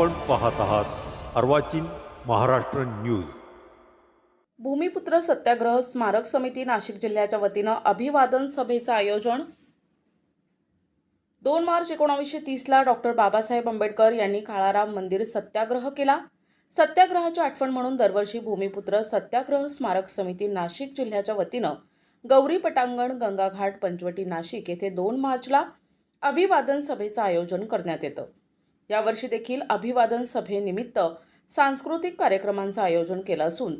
आपण पाहत आहात अर्वाचीन महाराष्ट्र न्यूज. भूमिपुत्र सत्याग्रह स्मारक समिती नाशिक जिल्ह्याच्या वतीनं अभिवादन सभेचं आयोजन. दोन मार्च एकोणावीसशे तीसला डॉक्टर बाबासाहेब आंबेडकर यांनी काळाराम मंदिर सत्याग्रह केला. सत्याग्रहाची आठवण म्हणून दरवर्षी भूमिपुत्र सत्याग्रह स्मारक समिती नाशिक जिल्ह्याच्या वतीनं गौरी पटांगण गंगाघाट पंचवटी नाशिक येथे दोन मार्चला अभिवादन सभेचं आयोजन करण्यात येतं. यावर्षी देखील अभिवादन सभेनिमित्त सांस्कृतिक कार्यक्रमांचं आयोजन केलं असून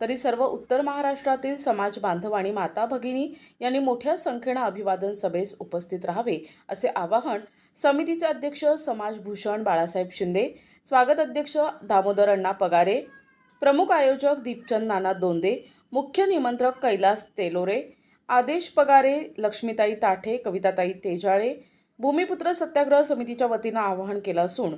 तरी सर्व उत्तर महाराष्ट्रातील समाज बांधव आणि माता भगिनी यांनी मोठ्या संख्येनं अभिवादन सभेस उपस्थित राहावे असे आवाहन समितीचे अध्यक्ष समाजभूषण बाळासाहेब शिंदे स्वागत अध्यक्ष दामोदर अण्णा पगारे प्रमुख आयोजक दीपचंद नाना दोंदे मुख्य निमंत्रक कैलास तेलोरे आदेश पगारे लक्ष्मीताई ताठे कविताताई तेजाळे भूमिपुत्र सत्याग्रह समितीच्या वतीनं आवाहन केलं असून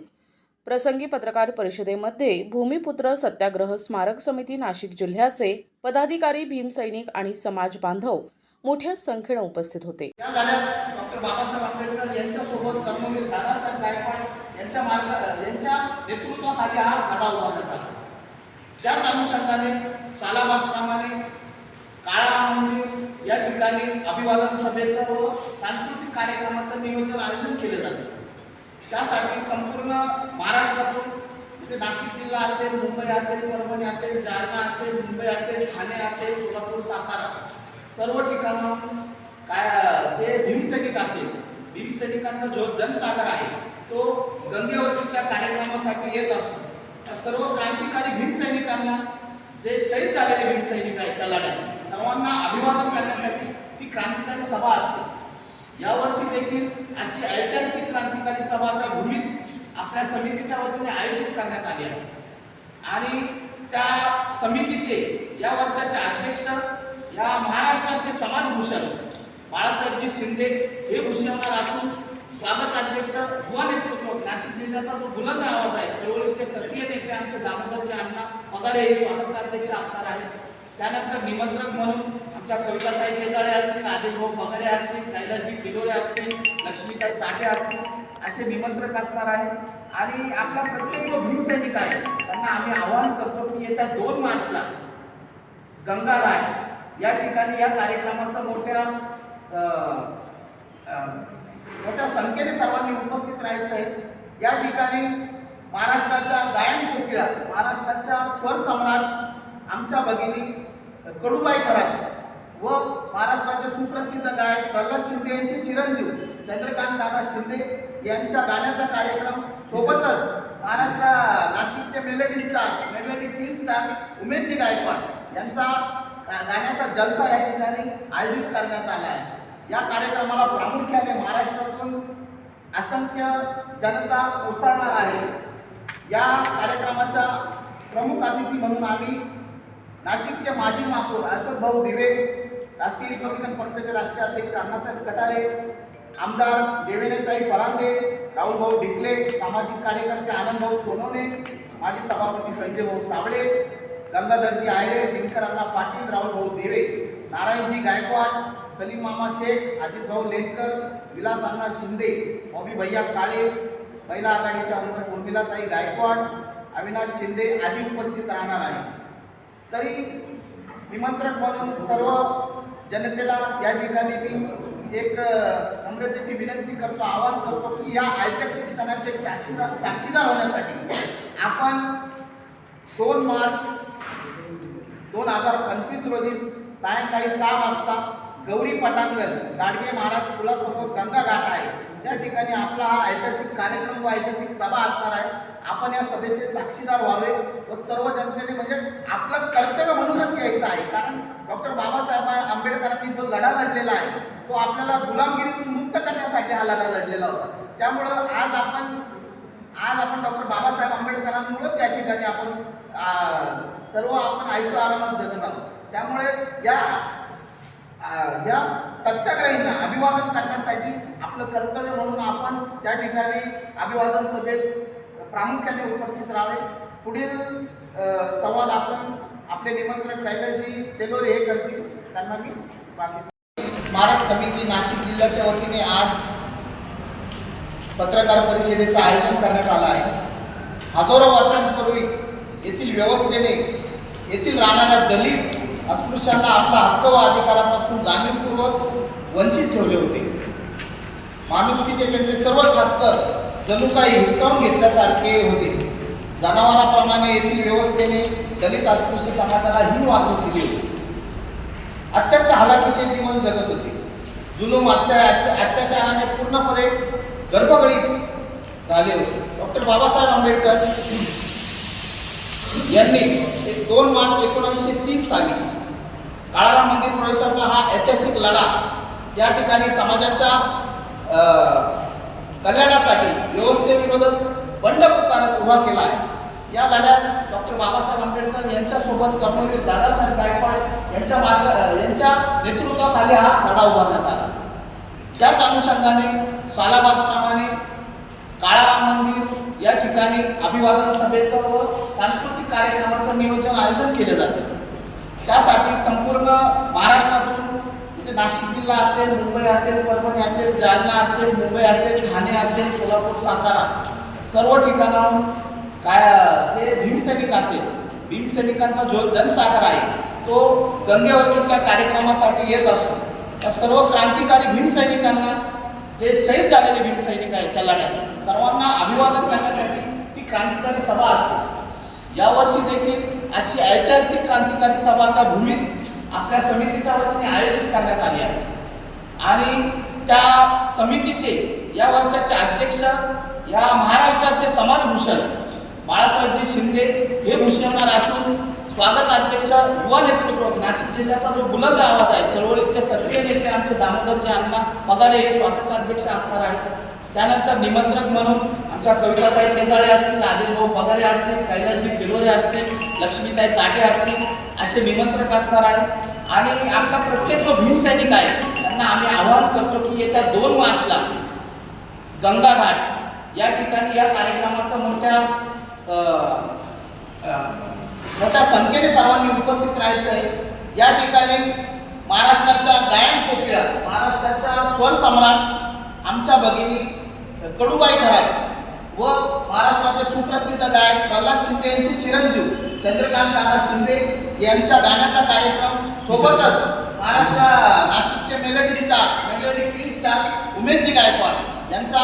प्रसंगी पत्रकार परिषदेमध्ये भूमिपुत्र सत्याग्रह स्मारक समिती नाशिक जिल्ह्याचे पदाधिकारी भीमसैनिक आणि समाज बांधव मोठ्या संख्येनं उपस्थित होते. या लढ्यात डॉक्टर बाबासाहेब आंबेडकर यांच्यासोबत कर्मवीर दादासाहेब गायकवाड यांच्या मार्ग यांच्या नेतृत्वाखाली हा लढा उभारण्यात आला. त्याच अनुषंगाने सालाबादप्रमाणे काळा मंदिर या ठिकाणी अभिवादन सभेचं व सांस्कृतिक कार्यक्रमाचं नियोजन आयोजन केलं जातं. त्यासाठी संपूर्ण महाराष्ट्रातून म्हणजे नाशिक जिल्हा असेल मुंबई असेल परभणी असेल जालना असेल मुंबई असेल ठाणे असेल सोलापूर सातारा सर्व ठिकाणाहून काय जे भीमसैनिक असेल भीमसैनिकांचा जो जनसागर आहे तो गंगेवरती त्या कार्यक्रमासाठी येत असतो. त्या सर्व क्रांतिकारी भीमसैनिकांना जे शहीद झालेले भीमसैनिक आहेत त्या लढ्यात. सर्वांना अभिवादन करण्यासाठी ही क्रांतिकारी सभा असते. यावर्षी देखील अशी ऐतिहासिक क्रांतिकारी सभा त्या भूमीत आपल्या समितीच्या वतीने आयोजित करण्यात आली आहे. आणि त्या समितीचे या वर्षाचे अध्यक्ष या महाराष्ट्राचे समाजभूषण बाळासाहेबजी शिंदे हे भूषवणार असून स्वागत अध्यक्ष युवा नेतृत्व नाशिक जिल्ह्याचा जो बुलंद आवाज आहे चळवळीतले सक्रिय नेते आमचे दामोदरजी अण्णा पगारे हे स्वागत अध्यक्ष असणार आहेत. त्यानंतर निमंत्रक म्हणून आमच्या कविताताई केदाळे असतील आदेश भाऊ असतील कैलासजी किलोरे असतील लक्ष्मीताई ताटे असतील असे निमंत्रक असणार आहे आणि आपला प्रत्येक जो भीमसैनिक आहे त्यांना आम्ही आवाहन करतो की येत्या दोन मार्चला गंगाघाट या ठिकाणी या कार्यक्रमाचा मोठ्या मोठ्या संख्येने सर्वांनी उपस्थित राहायचं आहे. या ठिकाणी महाराष्ट्राच्या गायन कोकिळा महाराष्ट्राच्या स्वर सम्राट आमच्या भगिनी कडूबाई खरात. व महाराष्ट्राचे सुप्रसिद्ध गायक प्रल्हाद शिंदे यांचे चिरंजीव चंद्रकांत दादा शिंदे यांच्या गाण्याचा कार्यक्रम सोबतच महाराष्ट्र नाशिकचे melody star melody king star Umeshji Gaikwad यांचा गा- गाण्याचा जलसा या ठिकाणी आयोजित करण्यात आला आहे. या कार्यक्रमाला प्रामुख्याने महाराष्ट्रातून असंख्य जनता उसळणार आहे. या कार्यक्रमाचा प्रमुख अतिथी म्हणून आम्ही नाशिकचे माजी महापौर अशोक भाऊ दिवे राष्ट्रीय रिपब्लिकन पक्षाचे राष्ट्रीय अध्यक्ष अण्णासाहेब कटारे आमदार देवेनेताई फरांदे राहुल भाऊ डिकले सामाजिक कार्यकर्ते आनंद भाऊ सोनवणे माजी सभापती संजय भाऊ साबळे गंगाधरजी आयरे दिनकरांना पाटील राहुल भाऊ देवे नारायणजी गायकवाड सलीम मामा शेख अजित भाऊ लेनकर विलास अण्णा शिंदे मॉबी भैया काळे महिला आघाडीच्या उर्मिलाताई गायकवाड अविनाश शिंदे आदी उपस्थित राहणार आहे तरी निमंत्रक म्हणून सर्व जनतेला या ठिकाणी मी एक नम्रतेची विनंती करतो आवाहन करतो की या आयतक शिक्षणाचे एक साक्षीदार साक्षीदार होण्यासाठी आपण दोन मार्च दोन हजार पंचवीस रोजी सायंकाळी सहा वाजता गौरी पटांगण गाडगे महाराज पुलासमोर गंगा घाट आहे. त्या ठिकाणी आपला हा ऐतिहासिक कार्यक्रम व ऐतिहासिक सभा असणार आहे. आपण या सभेचे साक्षीदार व्हावे व सर्व जनतेने म्हणजे आपलं कर्तव्य म्हणूनच यायचं आहे. कारण डॉक्टर बाबासाहेब आंबेडकरांनी जो लढा लढलेला आहे तो आपल्याला गुलामगिरीतून मुक्त करण्यासाठी हा लढा लढलेला होता. त्यामुळं आज आपण आज आपण डॉक्टर बाबासाहेब आंबेडकरांमुळेच या ठिकाणी आपण सर्व आपण आयुष्य आरामात जगत आहोत. त्यामुळे या या सत्याग्रहींना अभिवादन करण्यासाठी आपलं कर्तव्य म्हणून आपण त्या ठिकाणी अभिवादन सभेस प्रामुख्याने उपस्थित राहावे. पुढील संवाद आपण आपले निमंत्रक कैलाजी तेलोरे हे करतील. त्यांना मी बाकीचं स्मारक समिती नाशिक जिल्ह्याच्या वतीने आज पत्रकार परिषदेचं आयोजन करण्यात आलं आहे. हजारो वर्षांपूर्वी येथील व्यवस्थेने येथील राहणाऱ्या दलित अस्पृश्यांना आपला हक्क व अधिकारापासून जाणीवपूर्वक वंचित ठेवले होते. माणुसकीचे त्यांचे सर्वच हक्क जणू काही हिसकावून घेतल्यासारखे होते. जनावरांप्रमाणे येथील व्यवस्थेने दलित अस्पृश्य समाजाला हीन वागणूक दिली होती. अत्यंत हलाखीचे जीवन जगत होते. जुलूम अत्या अत्याचाराने पूर्णपणे गर्भगळीत झाले होते. डॉक्टर बाबासाहेब आंबेडकर यांनी दोन मार्च एकोणीसशे तीस साली काळाराम मंदिर प्रवेशाचा हा ऐतिहासिक लढा या ठिकाणी समाजाच्या कल्याणासाठी व्यवस्थेविरोधात बंड पुकारत उभा केला आहे. या लढ्यात डॉक्टर बाबासाहेब आंबेडकर यांच्यासोबत कर्मवीर दादासाहेब गायकवाड यांच्या मार्ग यांच्या नेतृत्वाखाली हा लढा उभारण्यात आला. त्याच अनुषंगाने सालाबादप्रमाणे काळाराम मंदिर या ठिकाणी अभिवादन सभेचं व सांस्कृतिक कार्यक्रमाचं नियोजन आयोजन केलं जातं. त्यासाठी संपूर्ण महाराष्ट्रातून म्हणजे नाशिक जिल्हा असेल मुंबई असेल परभणी असेल जालना असेल मुंबई असेल ठाणे असेल सोलापूर सातारा सर्व ठिकाणाहून काय जे भीमसैनिक असेल भीमसैनिकांचा जो जनसागर आहे तो गंगेवरती त्या कार्यक्रमासाठी येत असतो. त्या सर्व क्रांतिकारी भीमसैनिकांना जे शहीद झालेले भीमसैनिक आहेत त्या लढ्यात सर्वांना अभिवादन करण्यासाठी ती क्रांतिकारी सभा असते. यावर्षी देखील अशी ऐतिहासिक क्रांतिकारी सभा त्या भूमीत आपल्या समितीच्या वतीने आयोजित करण्यात आली आहे. आणि त्या समितीचे या वर्षाचे अध्यक्ष या महाराष्ट्राचे समाजभूषण बाळासाहेबजी शिंदे हे भूषवणार असून स्वागत अध्यक्ष युवा नेतृत्व नाशिक जिल्ह्याचा जो बुलंद आवाज आहे चळवळीतले सक्रिय नेते आमचे दामोदरजी अण्णा पगारे हे स्वागत अध्यक्ष असणार आहेत. त्यानंतर निमंत्रक म्हणून आमच्या कविताताई तेजाळे असतील राजेशभाऊ पगारे असतील कैलासजी किलोरे असतील लक्ष्मीताई ताटे असतील असे निमंत्रक असणार आहे आणि आपला प्रत्येक जो भीमसैनिक आहे त्यांना आम्ही आवाहन करतो की येत्या दोन मार्चला गंगाघाट या ठिकाणी या कार्यक्रमाचा मोठ्या मोठ्या संख्येने सर्वांनी उपस्थित राहायचं आहे या ठिकाणी महाराष्ट्राच्या गायन कोकिळा महाराष्ट्राच्या स्वर सम्राट आमच्या भगिनी कडूबाई खरात व महाराष्ट्राचे सुप्रसिद्ध गायक प्रल्हाद शिंदे यांचे चिरंजीव चंद्रकांत दादा शिंदे यांच्या गाण्याचा कार्यक्रम सोबतच महाराष्ट्र नाशिकचे melody star melody king star Umeshji Gaikwad यांचा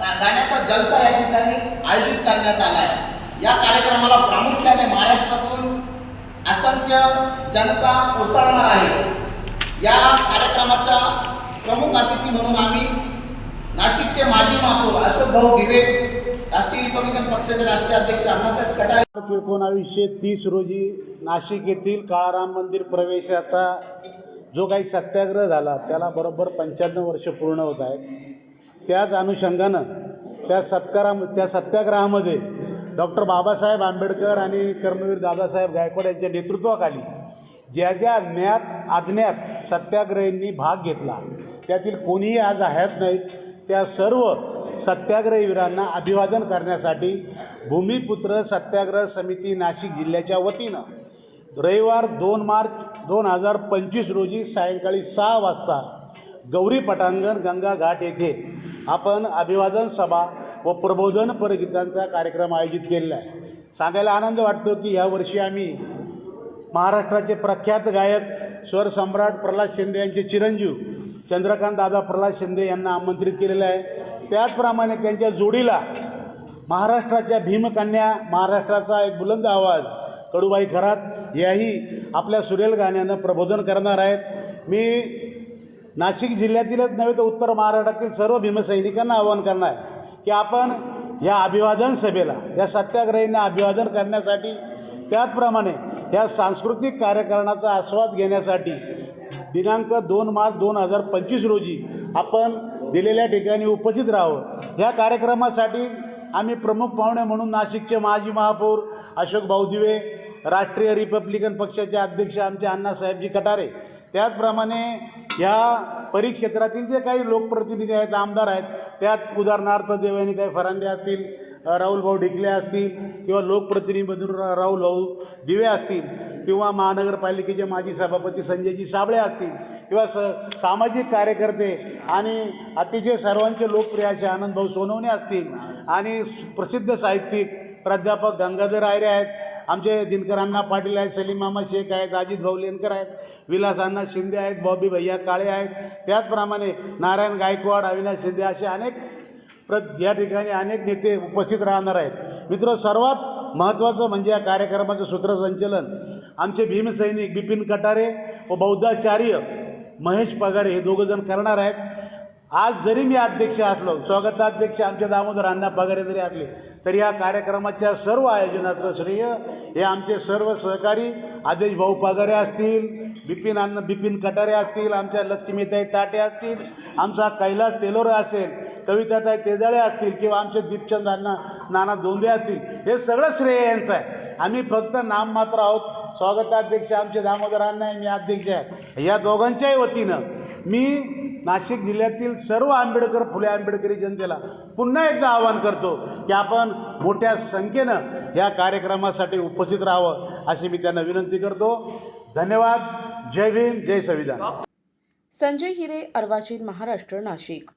गा- गाण्याचा जलसा या ठिकाणी आयोजित करण्यात आला आहे. या कार्यक्रमाला प्रामुख्याने महाराष्ट्रातून असंख्य जनता कोसळणार आहे. या कार्यक्रमाचा प्रमुख अतिथी म्हणून आम्ही नाशिकचे माजी महापौर अशोक भाऊ दिवे राष्ट्रीय रिपब्लिकन पक्षाचे राष्ट्रीय अध्यक्ष अण्णासाहेब कटारे एकोणावीसशे तीस रोजी नाशिक येथील काळाराम मंदिर प्रवेशाचा जो काही सत्याग्रह झाला त्याला बरोबर पंच्याण्णव वर्ष पूर्ण होत आहेत. त्याच अनुषंगानं त्या सत्कारा त्या सत्याग्रहामध्ये डॉक्टर बाबासाहेब आंबेडकर आणि कर्मवीर दादासाहेब गायकवाड यांच्या नेतृत्वाखाली ज्या ज्या ज्ञात अज्ञात सत्याग्रहींनी भाग घेतला त्यातील कोणीही आज हयात नाहीत. त्या सर्व सत्याग्रहीवीरांना अभिवादन करण्यासाठी भूमिपुत्र सत्याग्रह समिती नाशिक जिल्ह्याच्या वतीनं रविवार दोन मार्च दोन हजार पंचवीस रोजी सायंकाळी सहा वाजता गौरी पटांगण गंगा घाट येथे आपण अभिवादन सभा व प्रबोधन परगीतांचा कार्यक्रम आयोजित केलेला आहे. सांगायला आनंद वाटतो की ह्यावर्षी आम्ही महाराष्ट्राचे प्रख्यात गायक स्वरसम्राट प्रल्हाद शिंदे यांचे चिरंजीव चंद्रकांत दादा प्रल्हाद शिंदे यांना आमंत्रित केलेलं आहे. त्याचप्रमाणे त्यांच्या जोडीला महाराष्ट्राच्या भीमकन्या महाराष्ट्राचा एक बुलंद आवाज कडूबाई खरात याही आपल्या सुरेल गाण्यानं प्रबोधन करणार आहेत. मी नाशिक जिल्ह्यातीलच नव्हे तर उत्तर महाराष्ट्रातील सर्व भीमसैनिकांना आवाहन करणार की आपण या अभिवादन सभेला या सत्याग्रहींना अभिवादन करण्यासाठी त्याचप्रमाणे या सांस्कृतिक कार्यक्रमाचा आस्वाद घेण्यासाठी दिनांक दोन मार्च दोन हजार पंचवीस रोजी आपण दिलेल्या ठिकाणी उपस्थित राहावं. ह्या कार्यक्रमासाठी आम्ही प्रमुख पाहुणे म्हणून नाशिकचे माजी महापौर अशोक भाऊ दिवे राष्ट्रीय रिपब्लिकन पक्षाचे अध्यक्ष आमचे अण्णासाहेबजी कटारे. त्याचप्रमाणे ह्या परिक्षेत्रातील जे काही लोकप्रतिनिधी आहेत आमदार आहेत त्यात उदाहरणार्थ देवयानीताई फरांदे असतील राहुल भाऊ ढिकले असतील किंवा लोकप्रतिनिधीमधून राहुल भाऊ दिवे असतील किंवा महानगरपालिकेचे माजी सभापती संजयजी साबळे असतील किंवा स सामाजिक कार्यकर्ते आणि अतिशय सर्वांचे लोकप्रिय असे आनंदभाऊ सोनवणे असतील आणि प्रसिद्ध साहित्यिक प्राध्यापक गंगाधर आयरे आहेत. आमचे दिनकर पाटील आहेत सलीम मामा शेख आहेत अजित भाऊ लेनकर आहेत विलास अण्णा शिंदे आहेत बॉबी भैया काळे आहेत. त्याचप्रमाणे नारायण गायकवाड अविनाश शिंदे असे अनेक प्र या ठिकाणी अनेक नेते उपस्थित राहणार आहेत. मित्र सर्वात महत्त्वाचं म्हणजे या कार्यक्रमाचं सूत्रसंचलन. आमचे भीमसैनिक बिपिन कटारे व बौद्धाचार्य महेश पगारे हे दोघंजण करणार आहेत. आज जरी मी अध्यक्ष असलो स्वागताध्यक्ष आमचे दामोदर अण्णा पगारे जरी असले तरी या कार्यक्रमाच्या सर्व आयोजनाचं श्रेय हे आमचे सर्व सहकारी आदेश भाऊ पगारे असतील बिपिन अण्णा बिपिन कटारे असतील आमच्या लक्ष्मीताई ताटे असतील आमचा कैलास तेलोरे असेल कविताताई तेजाळे असतील किंवा आमचे दीपचंद अण्णा नाना दोंदे असतील हे सगळं श्रेय यांचं आहे. आम्ही फक्त नाममात्र आहोत स्वागताध्यक्ष आमचे दामोदर अण्णा आहे मी अध्यक्ष आहे. या दोघांच्याही वतीनं मी नाशिक जिल्ह्यातील सर्व आंबेडकर फुले आंबेडकरी जनतेला पुन्हा एकदा आवाहन करतो की आपण मोठ्या संख्येनं या कार्यक्रमासाठी उपस्थित राहावं अशी मी त्यांना विनंती करतो. धन्यवाद. जय भीम. जय संविधान. संजय हिरे अर्वाचीन महाराष्ट्र नाशिक.